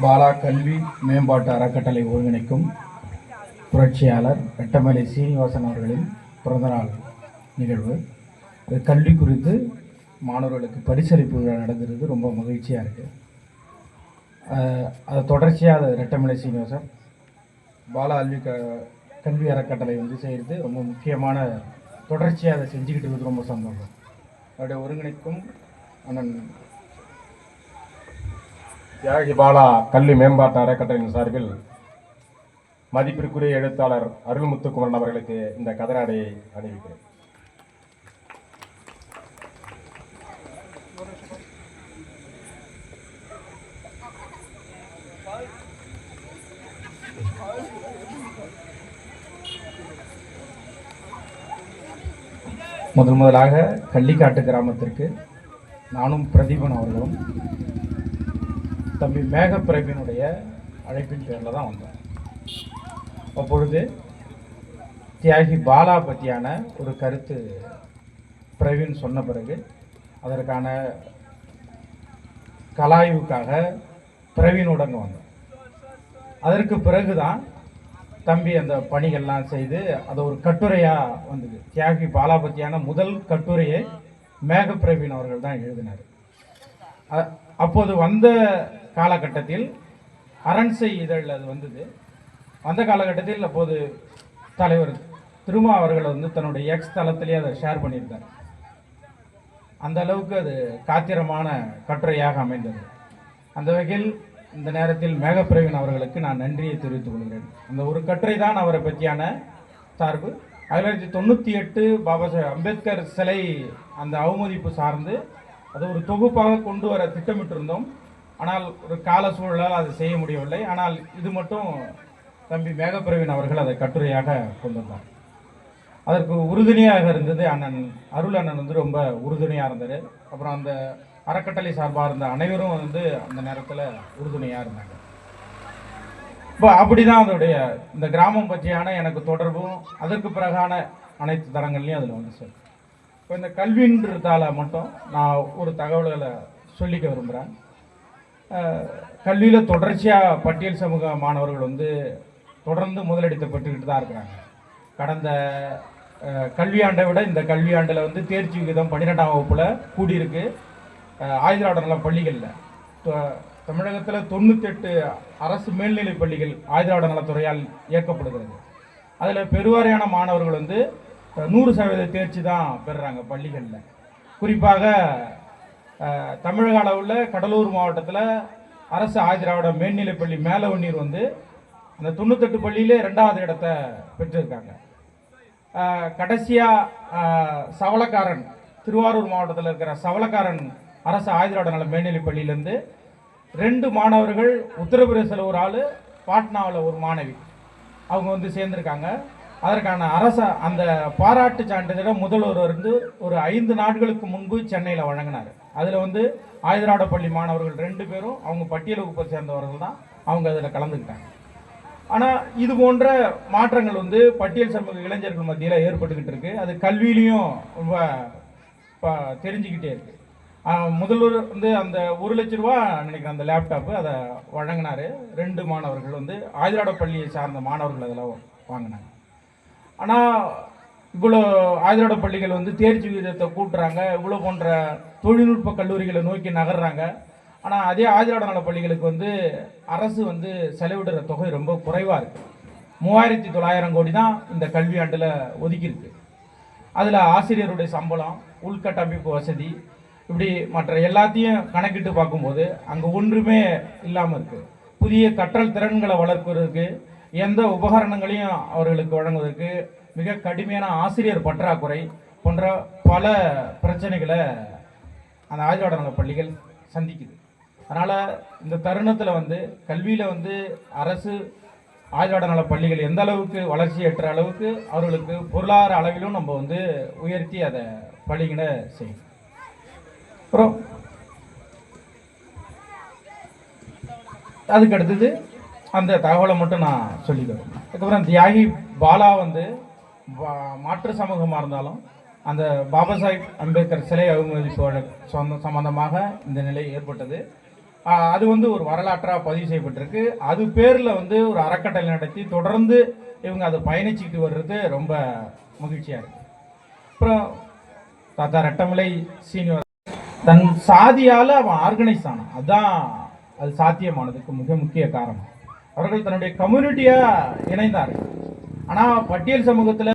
பாலா கல்வி மேம்பாட்டு அறக்கட்டளை ஒருங்கிணைக்கும் புரட்சியாளர் ரெட்டமலை சீனிவாசன் அவர்களின் பிறந்தநாள் நிகழ்வு. கல்வி குறித்து மாணவர்களுக்கு பரிசளிப்பு விழா ரொம்ப மகிழ்ச்சியாக இருக்குது அது தொடர்ச்சியாக அது ரெட்டமலை சீனிவாசன் பாலா கல்வி க கல்வி அறக்கட்டளை வந்து செய்கிறது ரொம்ப முக்கியமான தொடர்ச்சியாக அதை செஞ்சுக்கிட்டு இருக்கிறது. ரொம்ப சந்தோஷம். அவருடைய ஒருங்கிணைக்கும் அண்ணன் தியாகி பாலா கல்வி மேம்பாட்டு அறக்கட்டளையின் சார்பில் மதிப்பிற்குரிய எழுத்தாளர் அருள்முத்துக்குமரன் அவர்களுக்கு இந்த கதராடையை அணிவிக்கிறேன். முதல் முதலாக கள்ளிக்காட்டு கிராமத்திற்கு நானும் பிரதீபன் அவர்களும் தம்பி மேகப்பிரபினுடைய அழைப்பின் பேரில் தான் வந்தோம். அப்பொழுது தியாகி பாலா பற்றியான ஒரு கருத்து பிரவீன் சொன்ன பிறகு அதற்கான கலாய்வுக்காக பிரவீனுடன் வந்தோம். அதற்கு பிறகுதான் தம்பி அந்த பணிகள்லாம் செய்து அதை ஒரு கட்டுரையாக வந்தது. தியாகி பாலா பற்றியான முதல் கட்டுரையை மேகப்பிரவீன் அவர்கள் தான் எழுதினார். அப்போது வந்த காலகட்டத்தில் அரண்சை இதழில் அது வந்தது. அந்த காலகட்டத்தில் அப்போது தலைவர் திருமா அவர்கள் வந்து தன்னுடைய எக்ஸ் தளத்திலே அதை ஷேர் பண்ணியிருந்தார். அந்த அளவுக்கு அது காத்திரமான கட்டுரையாக அமைந்தது. அந்த வகையில் இந்த நேரத்தில் மேகப்பிரவீன் அவர்களுக்கு நான் நன்றியை தெரிவித்துக் கொள்கிறேன். அந்த ஒரு கட்டுரை தான் அவரை பற்றியான சார்பு. ஆயிரத்தி தொள்ளாயிரத்தி தொண்ணூற்றி எட்டு பாபா சாஹேப் அம்பேத்கர் சிலை அந்த அவமதிப்பு சார்ந்து அது ஒரு தொகுப்பாக கொண்டு வர திட்டமிட்டிருந்தோம். ஆனால் ஒரு கால சூழலால் அதை செய்ய முடியவில்லை. ஆனால் இது மட்டும் தம்பி மேகப்பிரவீன் அவர்கள் அதை கட்டுரையாக கொண்டிருந்தார் அதற்கு உறுதுணையாக இருந்தது அண்ணன் அருள் அண்ணன் வந்து ரொம்ப உறுதுணையாக இருந்தார். அப்புறம் அந்த அறக்கட்டளை சார்பாக இருந்த அனைவரும் வந்து அந்த நேரத்தில் உறுதுணையாக இருந்தாங்க. இப்போ அப்படி தான் அதோடைய இந்த கிராமம் பற்றியான எனக்கு தொடர்பும் அதற்கு பிறகான அனைத்து தரங்கள்லையும் அதில் வந்து சார் இப்போ இந்த கல்வின்றதால மட்டும் நான் ஒரு தகவல்களை சொல்லிக்க விரும்புகிறேன் கல்வியில் தொடர்ச்சியாக பட்டியல் சமூக மாணவர்கள் வந்து தொடர்ந்து முதலிடத்தை பெற்றுக்கிட்டு தான் இருக்கிறாங்க கடந்த கல்வியாண்டை விட இந்த கல்வியாண்டில் வந்து தேர்ச்சி விகிதம் பன்னிரெண்டாம் வகுப்பில் கூடியிருக்கு. அஹ், ஆயுதராட நல பள்ளிகளில். தமிழகத்தில் தொண்ணூத்தெட்டு அரசு மேல்நிலை பள்ளிகள் ஆயுதராட நலத்துறையால் இயக்கப்படுகிறது. அதில் பெருவாரியான மாணவர்கள் வந்து நூறு சதவீத தேர்ச்சி தான் பெறுறாங்க பள்ளிகளில். குறிப்பாக தமிழக அளவில் கடலூர் மாவட்டத்தில் அரசு ஆதிராவிட மேல்நிலைப்பள்ளி மேலவண்ணீர் வந்து அந்த தொண்ணூத்தெட்டு பள்ளியிலே ரெண்டாவது இடத்த பெற்றிருக்காங்க. கடைசியாக சவளக்காரன் திருவாரூர் மாவட்டத்தில் இருக்கிற சவளக்காரன் அரசு ஆயுதராட நல மேல்நிலைப் பள்ளியிலேருந்து ரெண்டு மாணவர்கள் உத்தரப்பிரதேசத்தில் ஒரு ஆள் பாட்னாவில் ஒரு மாணவி. அவங்க வந்து சேர்ந்துருக்காங்க. அதற்கான அரச அந்த பாராட்டு சான்றிதழை முதல்வர் வந்து ஒரு ஐந்து நாட்களுக்கு முன்பு சென்னையில் வழங்கினார். அதில் வந்து ஆயுதராட பள்ளி மாணவர்கள் ரெண்டு பேரும் அவங்க பட்டியல் வகுப்பை சேர்ந்தவர்கள் தான் அவங்க அதில் கலந்துக்கிட்டாங்க. ஆனால் இது போன்ற மாற்றங்கள் வந்து பட்டியல் சமூக இளைஞர்கள் மத்தியில் ஏற்பட்டுக்கிட்டு இருக்குது அது கல்வியிலையும் ரொம்ப ப- தெரிஞ்சுக்கிட்டே இருக்குது முதல்வர் வந்து அந்த ஒரு லட்ச ரூபா நினைக்கிறேன் அந்த லேப்டாப்பு அதை வழங்கினார். ரெண்டு மாணவர்கள் வந்து ஆயுதராட பள்ளியை சார்ந்த மாணவர்கள் அதில் வாங்கினாங்க. ஆனால் இவ்வளோ ஆயுதராட பள்ளிகள் வந்து தேர்ச்சி விகிதத்தை கூட்டுறாங்க. இவ்வளோ போன்ற தொழில்நுட்ப கல்லூரிகளை நோக்கி நகர்றாங்க. ஆனால் அதே ஆயுதராட நல பள்ளிகளுக்கு வந்து அரசு வந்து செலவிடுற தொகை ரொம்ப குறைவாக இருக்குது மூவாயிரத்தி தொள்ளாயிரம் கோடி தான் இந்த கல்வியாண்டில் ஒதுக்கியிருக்கு. அதில் ஆசிரியருடைய சம்பளம் உள்கட்டமைப்பு வசதி இப்படி மற்ற எல்லாத்தையும் கணக்கிட்டு பார்க்கும்போது அங்கே ஒன்றுமே இல்லாமல் இருக்குது புதிய கற்றல் திறன்களை வளர்ப்பதற்கு எந்த உபகரணங்களையும் அவர்களுக்கு வழங்குவதற்கு மிக கடுமையான ஆசிரியர் பற்றாக்குறை போன்ற பல பிரச்சனைகளை அந்த ஆயுதவாட பள்ளிகள் சந்திக்குது. அதனால் இந்த தருணத்தில் வந்து கல்வியில் வந்து அரசு ஆயுதவாட பள்ளிகள் எந்த அளவுக்கு வளர்ச்சி ஏற்ற அளவுக்கு அவர்களுக்கு பொருளாதார அளவிலும் நம்ம வந்து உயர்த்தி அதை பள்ளிகளை செய்யணும். அப்புறம் அதுக்கு அடுத்தது அந்த தகவலை மட்டும் நான் சொல்லிக்கிறேன். அதுக்கப்புறம் தியாகி பாலா வந்து மாற்று சமூகமாக இருந்தாலும் அந்த பாபா சாஹிப் அம்பேத்கர் சிலை அவமதிப்பு சொந்த சம்பந்தமாக இந்த நிலை ஏற்பட்டது. அது வந்து ஒரு வரலாற்றாக பதிவு செய்யப்பட்டிருக்கு. அது பேரில் வந்து ஒரு அறக்கட்டளை நடத்தி தொடர்ந்து இவங்க அதை பயணிச்சுக்கிட்டு வர்றது ரொம்ப மகிழ்ச்சியாக இருக்குது அப்புறம் தாத்தா ரெட்டமலை சீனிவாஸ் தன் சாதியால் அவன் ஆர்கனைஸ் ஆனான். அதுதான் அது சாத்தியமானதுக்கு மிக முக்கிய காரணம். அவர்கள் தன்னுடைய கம்யூனிட்டியாக இணைந்தார்கள். ஆனால் பட்டியல் சமூகத்தில்